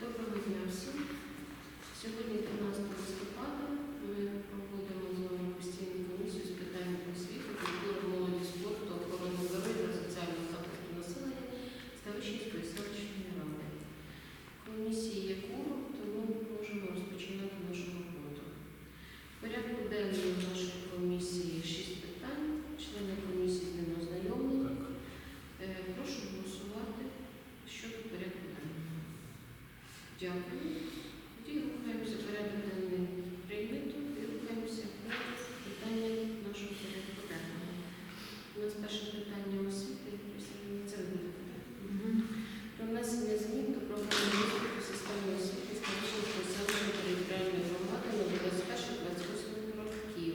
Доброго дня всім. Сьогодні 13 листопада ми проводимо з вами постійну комісію з питань освіти, культури, молоді, спорту, охорони здоров'я, соціального захисту населення Ставищенської селищної ради. Комісії є кворум, тому можемо розпочинати нашу роботу. В порядку денному нашої комісії 6 питань. Члени комісії з ними ознайомлені. Е, Прошу голосувати щодо порядку денного. Дякую. Тоді рухаємося порядок денний прийнято і рухаємося по питання нашого порядку денного. У нас перше питання освіти. Це ви будете так? Про внесення змін до програми розвитку системи освіти Ставищенської селищної територіальної громади на 21-28 років.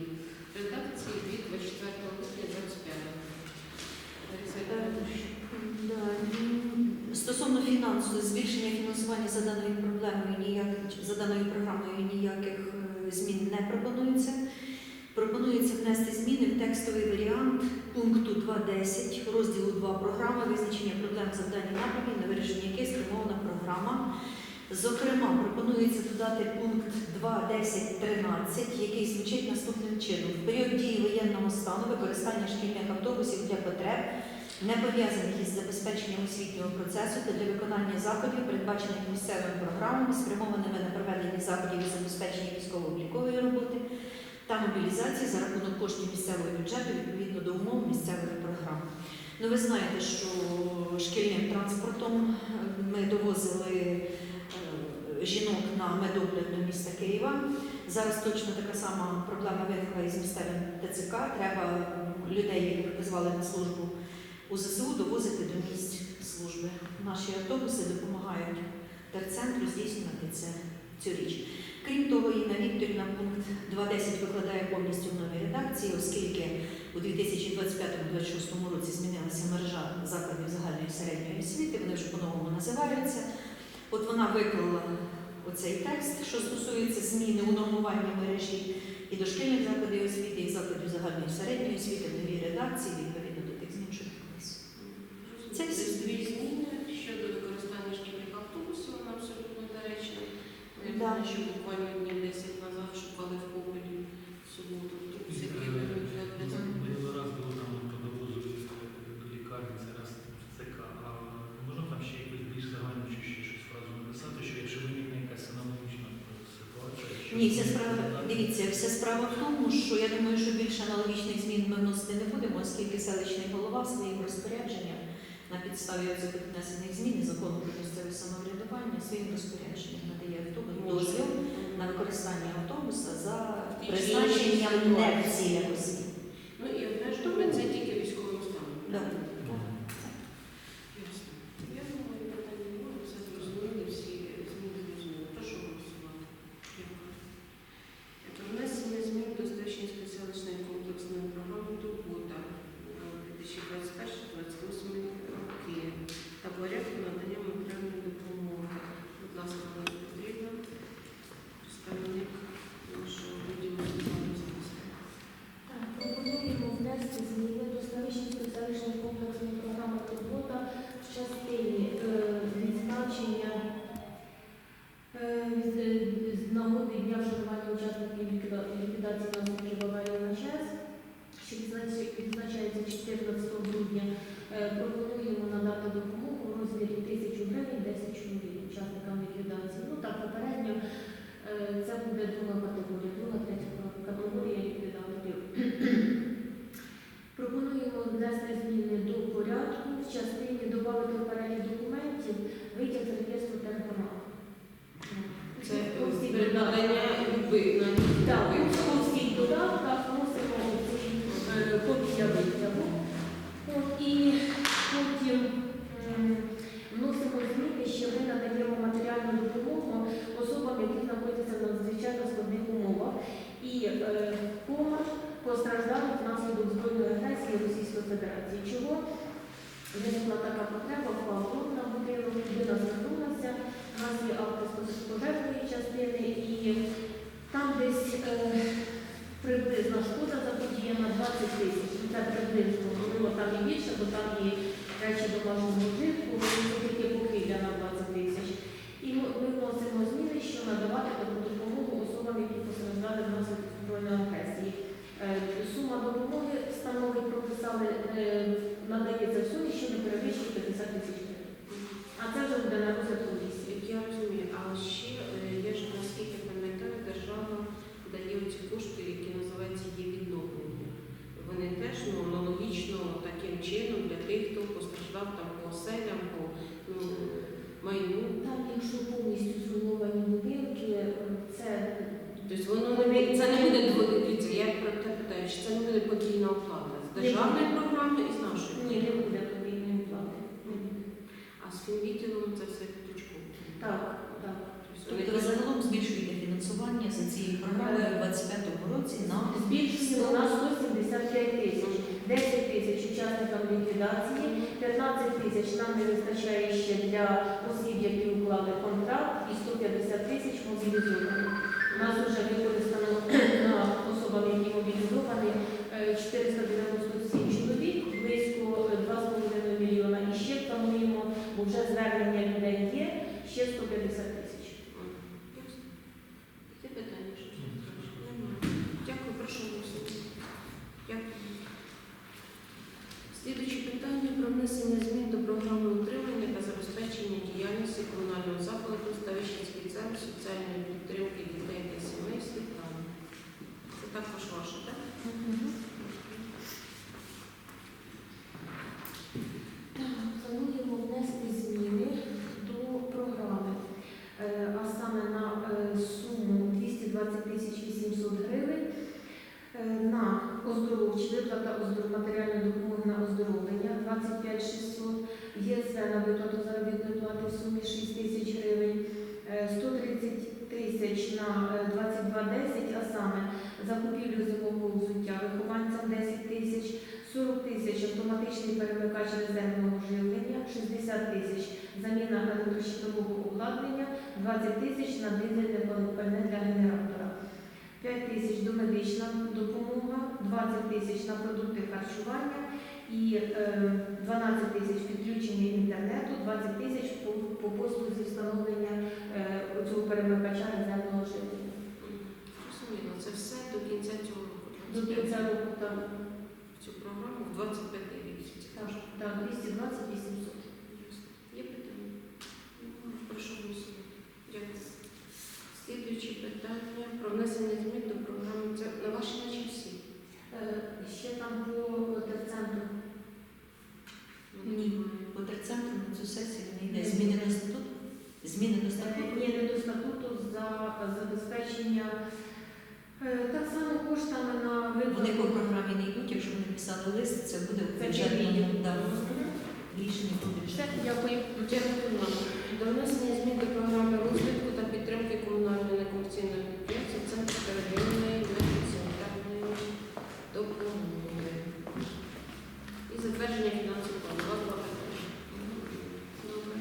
Редакції від 24 липня 25. Лариса Іванівна. Да, м, Стосовно фінансу, збільшення фінансування за даною проблемою ніяк за даною програмою ніяких е, змін не пропонується. Пропонується внести зміни в текстовий варіант пункту 2.10 розділу 2 програми визначення проблем завдань напрямів, на вирішення яких спрямована програма. Зокрема, пропонується додати пункт 2.10.13, який звучить наступним чином: в період дії воєнного стану використання шкільних автобусів для потреб не пов'язаних із забезпеченням освітнього процесу та для виконання заходів, передбачених місцевими програмами, спрямованими на проведення заходів із забезпечення військово-облікової роботи та мобілізації за рахунок коштів місцевого бюджету відповідно до умов місцевих програм. Ну, ви знаєте, що шкільним транспортом е, ми довозили е, жінок на медогляд до міста Києва. Зараз точно така сама проблема виникла із місцевим ТЦК. Треба людей, яких призвали на службу у ЗСУ довозити до місць служби. Наші автобуси допомагають терцентру здійснювати це, цю річ. Крім того, Інна Вікторівна пункт 2.10 викладає повністю в новій редакції, оскільки у 2025-2026 році змінилася мережа закладів загальної середньої освіти, вони вже по-новому називаються. От вона виклала оцей текст, що стосується зміни унормування мережі і дошкільних закладів освіти, і закладів загальної середньої освіти в новій редакції відповідно до тих змін, що відбулися. Це Це всі. дві зміни щодо використання шкільних автобусів, вона абсолютно доречна. Я Да. знаю, що буквально днів 10 назад шукали в Кополі в суботу автобус, який Е, виробляє. Минулий раз було там по довозу до лікарні, це раз ЦК. А можна там ще якось більш загально чи ще щось фразу написати, що якщо виникне якась аналогічна ситуація, що Ні, вся справа, дивіться, вся справа в тому, що я думаю, що більше аналогічних змін ми вносити не будемо, оскільки селищний голова своїм розпорядженням на підставі цих внесених змін і закону про місцеве самоврядування своїм розпорядженням надає автобус дозвіл на використання автобуса за призначенням не в цілях. Ну і обмежено це тільки військовим станом. Да. Ясно. Я думаю, питань немає, все зрозуміли, всі зміни зрозуміли. Прошу голосувати. Дякую. Про внесення змін до Ставищенської селищної комплексної програми «Турбота» на 2021-2028 роки та порядку надання матеріальної допомоги. Будь ласка, Олена Петрівна, представник нашого відділу. Так, Пропонуємо внести зміни до Ставищенської селищної комплексної програми «Турбота» в частині е, відзначення е, від- е, з нагоди дня вшанування учасників ліквіда- ліквідації відзначається 14 грудня. Е, Пропонуємо надати допомогу у розмірі 1000 гривень 10 чоловік учасникам ліквідації. Ну так, попередньо е, це буде друга категорія, друга, третя категорія ліквідаторів. Пропонуємо внести зміни до порядку в частині додати в перелік документів витяг з реєстру телеканалу. Це Всі надання люби на Так, у всіх додатках вносимо ці е, копія витягу. От, І потім м, вносимо зміни, що ми надаємо матеріальну допомогу особам, які знаходяться в надзвичайно складних умовах. І е, кома постраждалих внаслідок збройної агресії Російської Федерації. Чого виникла така потреба, впав дрон на будинок, людина у нас є пожежної частини і там десь е, приблизна шкода заподіяна 20 тисяч. Ну, Це приблизно, можливо, там і більше, бо там і речі домашнього вжитку, вони таке покидя на 20 тисяч. І ми ми сума допомоги становить, прописали, е, надається в сумі, що не перевищує 50 тисяч гривень. А це вже буде на розгляд комісії. Я розумію, а ще е, я ж наскільки пам'ятаю, держава дає ці кошти, які називаються є відновлення. Вони теж ну, аналогічно таким чином для тих, хто постраждав там по оселям, по ну, майну. Там, якщо повністю зруйновані будинки, е, це Тобто воно не буде- це не буде дво- дивіться, я про чи це не буде подвійна оплата з державної програми і з нашої? ні, не буде подвійної плати. А з фінвідділом це все підключково. Так, так. Тобто Тобто ви загалом збільшуєте фінансування за цією програмою у 25 році на Збільшуємо на 175 тисяч. 10 тисяч учасникам ліквідації, 15 тисяч нам не вистачає ще для осіб, які уклали контракт, і 150 тисяч мобілізованих. У нас вже використано на особам, які мобілізовані, е, 497 чоловік, близько е, 2,5 мільйона. І ще плануємо, бо вже звернення людей є, ще 150 тисяч. Ясно. Питання? Дякую, прошу голосувати. Дякую. Слідуюче питання про внесення змін до програми утримання та забезпечення діяльності комунального закладу Ставищенський центр соціальної підтримки дітей та сімей Світлана. Це також ваше, так? Плануємо внести зміни до програми, Е, а саме на е, суму 220 тисяч 800 гривень е, на оздоровчі виплата матеріальної допомоги на оздоровлення 25 600, ЄСВ на виплату заробітної плати в сумі 6 тисяч гривень, е, 130 тисяч на е, 2210, а саме закупівлю зимового взуття вихованцям 10 тисяч, 40 тисяч автоматичний перемикач резервного живлення, 60 тисяч заміна електрощитового обладнання, 20 тисяч на дизельне пальне для генератора, 5 тисяч домедична допомога, 20 тисяч на продукти харчування і е, 12 тисяч підключення інтернету, 20 тисяч по, по послузі встановлення е, цього перемикача резервного живлення. Розуміло, це все до кінця цього року. До кінця року там Цю програму в 25 рік. так, так, 220 800. Є питання? Немає. Прошу голосувати. Дякую. Слідуючі питання про внесення змін до програми. Це на ваші наче всі. Е, Ще там по терцентру. Ні. по терцентру на цю сесію не йде. Зміни на статут? Зміни до статуту? Ні, не до статуту за забезпечення е, так само коштами на Вони по виплату. програмі не йдуть, якщо вони писали лист, це буде в Це бюджетному відділ. да, рішенні по Все, бюджету. дякую. Дякую вам. До внесення змін до програми розвитку та підтримки комунальної некомерційної підприємства Центр первинної медико-санітарної допомоги. І затвердження фінансового плану. Вас два питання. Добре.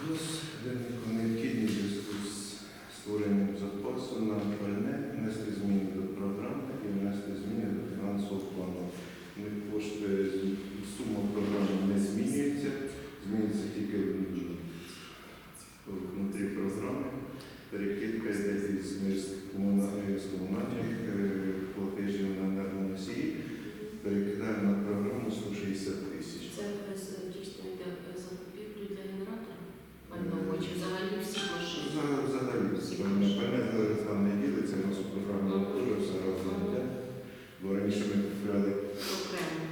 Плюс виникло необхідність в зв'язку з створенням запасу на пальне внести зміни до програми і внести зміни до фінансового плану. Ми кошти сума програми не змінюється, змінюється тільки м, внутрі програми. Перекидка йде із міст комунальних з комунальних е, платежів на енергоносії. Перекидаємо на програму 160 тисяч. Це без дійсно йде закупівлю для генератора пального чи взагалі всіх машин. За- Взагалі, пальне пальне зараз там не ділиться, у нас у програмі теж все разом йде. Бо раніше ми купляли Окремо.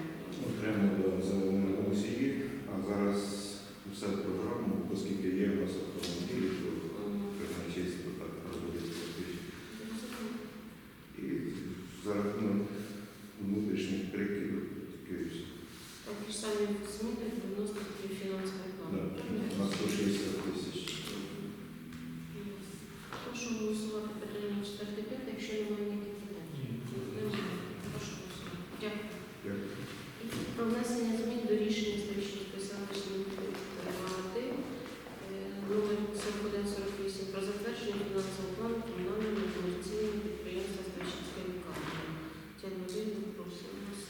окремо до за енергоносії, а зараз все в програму, оскільки є у нас автомобілі, то казначейство так проводить фактично. І за рахунок внутрішніх прикидів таке все. Такі ж самі зміни вносити в фінансовий план. Да, На 160 тисяч. Прошу голосувати питання 4 5, якщо немає ніяких питань. Прошу голосувати. Дякую. Дякую. Про внесення змін до рішення селищної ради е, номер 4148 про затвердження фінансового плану комунального некомерційного підприємства Ставищенської лікарні. Тетяна Васильівна, просимо вас.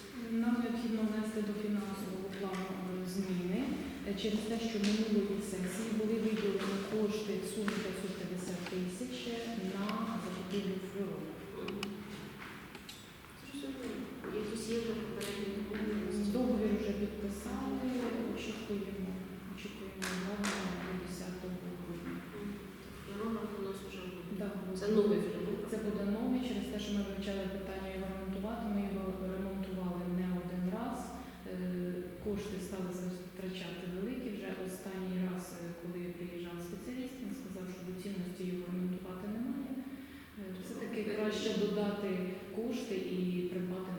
Нам необхідно внести до фінансового плану е, зміни е, через те, що минулої сесії були виділені кошти сумі 550 тисяч на закупівлю флюору. Вже підписали, очікуємо, очікуємо на 10 Це новий флюор? Е, краще додати кошти і придбати